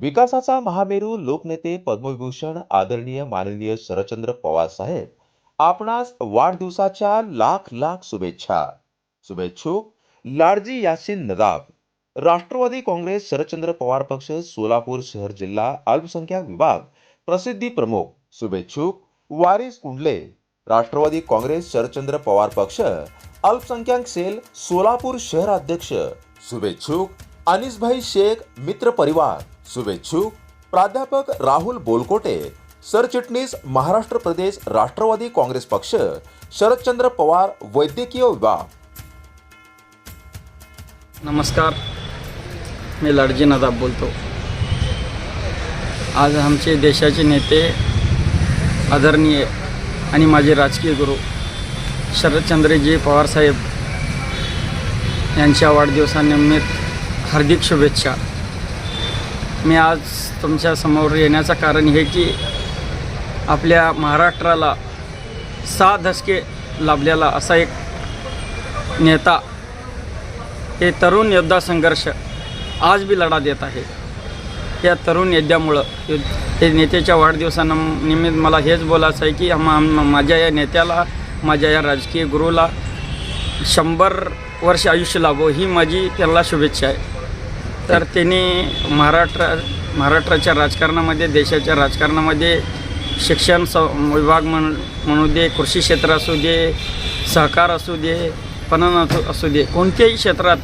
विकासाचा महामेरू लोकनेते पद्मविभूषण आदरणीय माननीय शरदचंद्र पवार साहेब आपणास वाढदिवसाच्या लाख लाख शुभेच्छा. शुभेच्छुक लाडजी यासिन नदाब राष्ट्रवादी काँग्रेस शरदचंद्र पवार पक्ष सोलापूर शहर जिल्हा अल्पसंख्याक विभाग प्रसिद्धी प्रमुख. शुभेच्छुक वारिस कुंडले राष्ट्रवादी काँग्रेस शरदचंद्र पवार पक्ष अल्पसंख्याक सेल सोलापूर शहर अध्यक्ष. शुभेच्छुक अनिसभाई शेख मित्र परिवार. शुभेच्छुक प्राध्यापक राहुल बोलकोटे सरचिटणीस महाराष्ट्र प्रदेश राष्ट्रवादी काँग्रेस पक्ष शरदचंद्र पवार वैद्यकीय विभाग. नमस्कार मी लाडजी नदाब बोलतो. आज आमचे देशाचे नेते आदरणीय आणि माझे राजकीय गुरु शरदचंद्रजी पवारसाहेब यांच्या वाढदिवसानिमित्त हार्दिक शुभेच्छा. मी आज तुमच्यासमोर येण्याचं कारण हे की आपल्या महाराष्ट्राला सहा दशके लाभलेला असा एक नेता हे तरुण योद्धा संघर्ष आज बी लढा देत आहे. या तरुण योद्ध्यामुळं युद्ध हे नेत्याच्या वाढदिवसानिमित्त मला हेच बोलायचं आहे की मा माझ्या या नेत्याला माझ्या या राजकीय गुरुला शंभर वर्ष आयुष्य लाभो ही माझी त्याला शुभेच्छा आहे. तर त्यांनी महाराष्ट्र महाराष्ट्राच्या राजकारणामध्ये देशाच्या राजकारणामध्ये शिक्षण स विभाग म्हण म्हणू दे कृषी क्षेत्र असू दे सहकार असू दे पणन असू असू दे कोणत्याही क्षेत्रात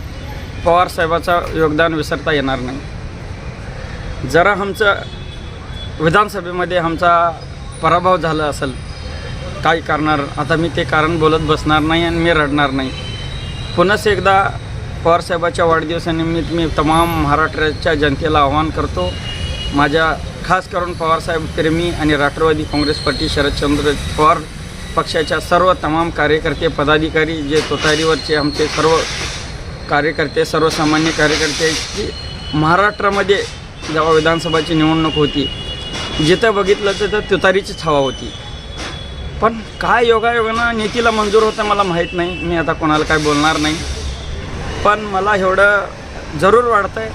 पवारसाहेबाचं योगदान विसरता येणार नाही. जरा आमचं विधानसभेमध्ये आमचा पराभव झाला असेल काय करणार आता मी ते कारण बोलत बसणार नाही आणि मी रडणार नाही. पुन्हाच एकदा पवारसाहेबाच्या वाढदिवसानिमित्त मी तमाम महाराष्ट्राच्या जनतेला आवाहन करतो. माझ्या खास करून पवारसाहेब प्रेमी आणि राष्ट्रवादी काँग्रेस पार्टी शरदचंद्र पवार पक्षाच्या सर्व तमाम कार्यकर्ते पदाधिकारी जे तोतारीवरचे आमचे सर्व कार्यकर्ते सर्वसामान्य कार्यकर्ते की महाराष्ट्रामध्ये जेव्हा विधानसभाची निवडणूक होती जिथं बघितलं तर तुतारीचीच हवा होती. पण काय योगायोगानं नीतीला मंजूर होतं मला माहीत नाही. मी आता कोणाला काय बोलणार नाही. पण मला एवढं जरूर वाटतं आहे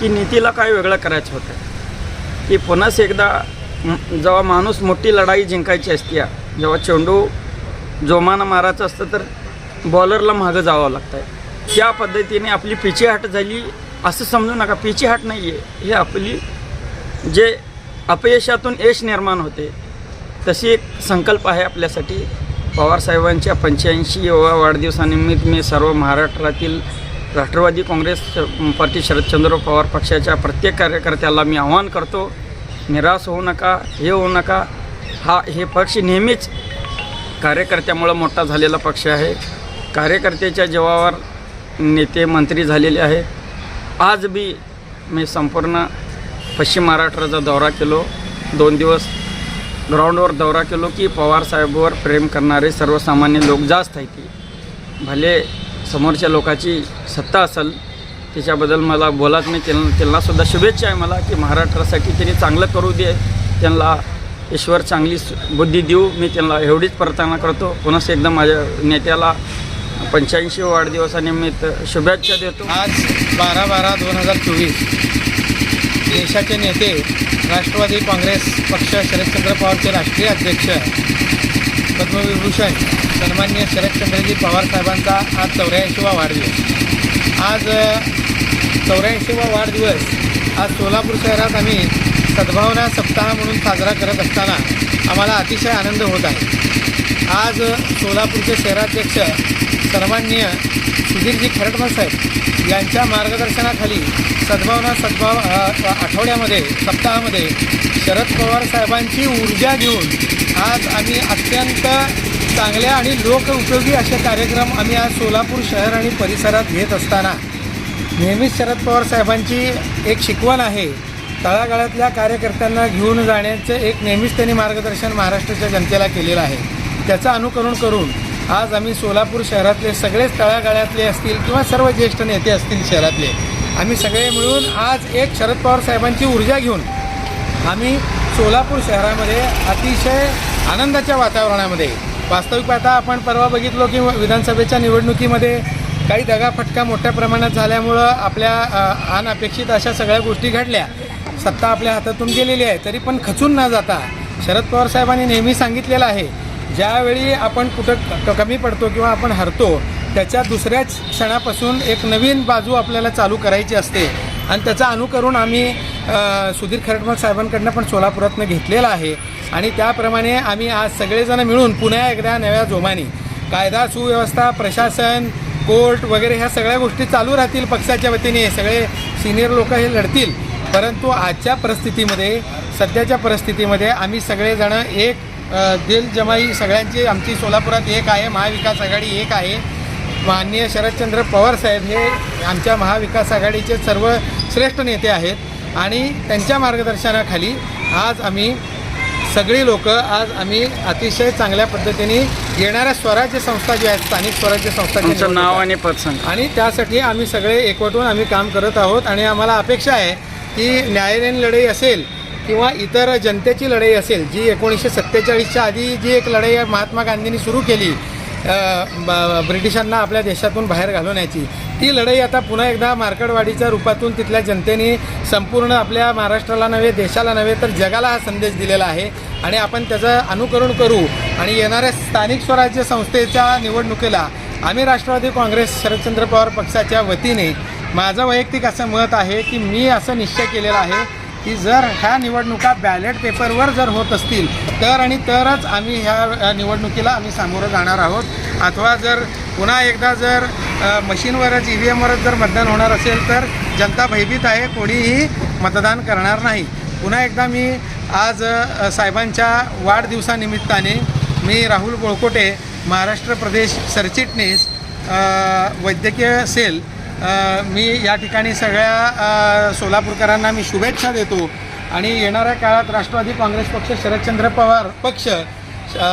की नीतीला काय वेगळं करायचं होतं. की पुन्हाच एकदा जेव्हा माणूस मोठी लढाई जिंकायची असते जेव्हा चेंडू जोमानं मारायचं असतं तर बॉलरला मागं जावं लागतं आहे त्या पद्धतीने आपली पिची हाट झाली असं समजू नका पिची हाट नाही आहे हे आपली जे अपयशातून यश निर्माण होते तशी एक संकल्प आहे आपल्यासाठी. पवारसाहेबांच्या पंच्याऐंशी वा वाढदिवसानिमित्त मी सर्व महाराष्ट्रातील राष्ट्रवादी काँग्रेस पार्टी शरदचंद्र पवार पक्षाच्या प्रत्येक कार्यकर्त्याला मी आवाहन करतो निराश होऊ नका हे होऊ नका. हा हे पक्ष नेहमीच कार्यकर्त्यामुळं मोठा झालेला पक्ष आहे. कार्यकर्त्याच्या जीवावर नेते मंत्री झालेले आहेत. आज बी मी संपूर्ण पश्चिम महाराष्ट्राचा दौरा केलो. दोन दिवस ग्राउंडवर दौरा केलो की पवारसाहेबवर प्रेम करणारे सर्वसामान्य लोक जास्त आहेत ती. भले समोरच्या लोकाची सत्ता असेल त्याच्याबद्दल मला बोलाच मी त्यांना त्यांनासुद्धा शुभेच्छा आहे मला की महाराष्ट्रासाठी त्यांनी चांगलं करू दे. त्यांना ईश्वर चांगली बुद्धी देऊ. मी त्यांना एवढीच प्रार्थना करतो. पुन्हा एकदा माझ्या नेत्याला पंच्याऐंशी वाढदिवसानिमित्त शुभेच्छा देतो. आज बारा बारा दोन हजार चोवीस. देशाचे नेते राष्ट्रवादी काँग्रेस पक्ष शरदचंद्र पवारचे राष्ट्रीय अध्यक्ष पद्मविभूषण सन्मान्य शरदचंद्रजी पवार साहेबांचा आज चौऱ्याऐंशीवा वाढदिवस. आज चौऱ्याऐंशीवा वाढदिवस आज सोलापूर शहरात आम्ही सद्भावना सप्ताह म्हणून साजरा करत असताना आम्हाला अतिशय आनंद होत आहे. आज सोलापूरचे शहराध्यक्ष सन्माननीय सुधीरजी खरटमल साहेब यांच्या मार्गदर्शनाखाली सद्भावना सद्भाव आठवड्यामध्ये सप्ताहामध्ये शरद पवार साहेबांची ऊर्जा घेऊन आज आम्ही अत्यंत चांगल्या आणि लोकउपयोगी असे कार्यक्रम आम्ही आज सोलापूर शहर आणि परिसरात घेत असताना नेहमीच शरद पवार साहेबांची एक शिकवण आहे. तळागाळातल्या कार्यकर्त्यांना घेऊन जाण्याचं एक नेहमीच त्यांनी मार्गदर्शन महाराष्ट्राच्या जनतेला केलेलं आहे. त्याचं अनुकरण करून आज आम्ही सोलापूर शहरातले सगळेच तळागाळ्यातले असतील किंवा सर्व ज्येष्ठ नेते असतील शहरातले आम्ही सगळे मिळून आज एक शरद पवार साहेबांची ऊर्जा घेऊन आम्ही सोलापूर शहरामध्ये अतिशय आनंदाच्या वातावरणामध्ये वास्तविक पाहता आपण परवा बघितलो की विधानसभेच्या निवडणुकीमध्ये काही दगाफटका मोठ्या प्रमाणात झाल्यामुळं आपल्या अनअपेक्षित अनपेक्षित अशा सगळ्या गोष्टी घडल्या. सत्ता आपल्या हातातून गेलेली आहे तरी पण खचून न जाता शरद पवार साहेबांनी नेहमी सांगितलेलं आहे ज्यावेळी आपण कुठं कमी पडतो किंवा आपण हरतो त्याच्या दुसऱ्याच क्षणापासून एक नवीन बाजू आपल्याला चालू करायची असते. आणि त्याचं अनुकरून आम्ही सुधीर खरटमल साहेबांकडनं पण सोलापुरातनं घेतलेलं आहे. आणि त्याप्रमाणे आम्ही आज सगळेजण मिळून पुन्हा एकदा नव्या जोमाने कायदा सुव्यवस्था प्रशासन कोर्ट वगैरे ह्या सगळ्या गोष्टी चालू राहतील पक्षाच्या वतीने. सगळे सिनियर लोक हे लढतील. परंतु आजच्या परिस्थितीमध्ये सध्याच्या परिस्थितीमध्ये आम्ही सगळेजण एक दिल जमाई सगळ्यांची आमची सोलापुरात एक आहे महाविकास आघाडी एक आहे. माननीय शरदचंद्र पवार साहेब हे आमच्या महाविकास आघाडीचे सर्व श्रेष्ठ नेते आहेत आणि त्यांच्या मार्गदर्शनाखाली आज आम्ही सगळी लोक आज आम्ही अतिशय चांगल्या पद्धतीने येणाऱ्या स्वराज्य संस्था ज्या आहेत स्थानिक स्वराज्य संस्था नाव आणि पद आणि त्यासाठी आम्ही सगळे एकवटून आम्ही काम करत आहोत आणि आम्हाला अपेक्षा आहे की न्यायालयीन लढाई असेल किंवा इतर जनतेची लढाई असेल जी एकोणीसशे सत्तेचाळीसच्या आधी जी एक लढाई महात्मा गांधींनी सुरू केली ब- ब्रिटिशांना आपल्या देशातून बाहेर घालवण्याची ती लढाई आता पुन्हा एकदा मार्कडवाडीच्या रूपातून तिथल्या जनतेने संपूर्ण आपल्या महाराष्ट्राला नव्हे देशाला नव्हे तर जगाला हा संदेश दिलेला आहे. आणि आपण त्याचं अनुकरण करू. आणि येणाऱ्या स्थानिक स्वराज्य संस्थेच्या निवडणुकीला आम्ही राष्ट्रवादी काँग्रेस शरदचंद्र पवार पक्षाच्या वतीने माझं वैयक्तिक असं मत आहे की मी असं निश्चय केलेला आहे की जर ह्या निवडणुका बॅलेट पेपरवर जर होत असतील तर आणि तरच आम्ही ह्या निवडणुकीला आम्ही सामोरं जाणार आहोत. अथवा जर पुन्हा एकदा जर मशीनवरच ई व्ही एमवरच जर मतदान होणार असेल तर जनता भयभीत आहे कोणीही मतदान करणार नाही. पुन्हा एकदा मी आज साहेबांच्या वाढदिवसानिमित्ताने मी राहुल बोळकोटे महाराष्ट्र प्रदेश सरचिटणीस वैद्यकीय सेल मी या ठिकाणी सगळ्या सोलापूरकरांना मी शुभेच्छा देतो. आणि येणाऱ्या काळात राष्ट्रवादी काँग्रेस पक्ष शरदचंद्र पवार पक्ष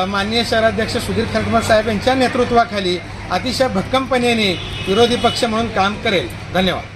माननीय शहराध्यक्ष सुधीर खरगमल साहेब यांच्या नेतृत्वाखाली अतिशय भक्कमपणेने विरोधी पक्ष म्हणून काम करेल. धन्यवाद.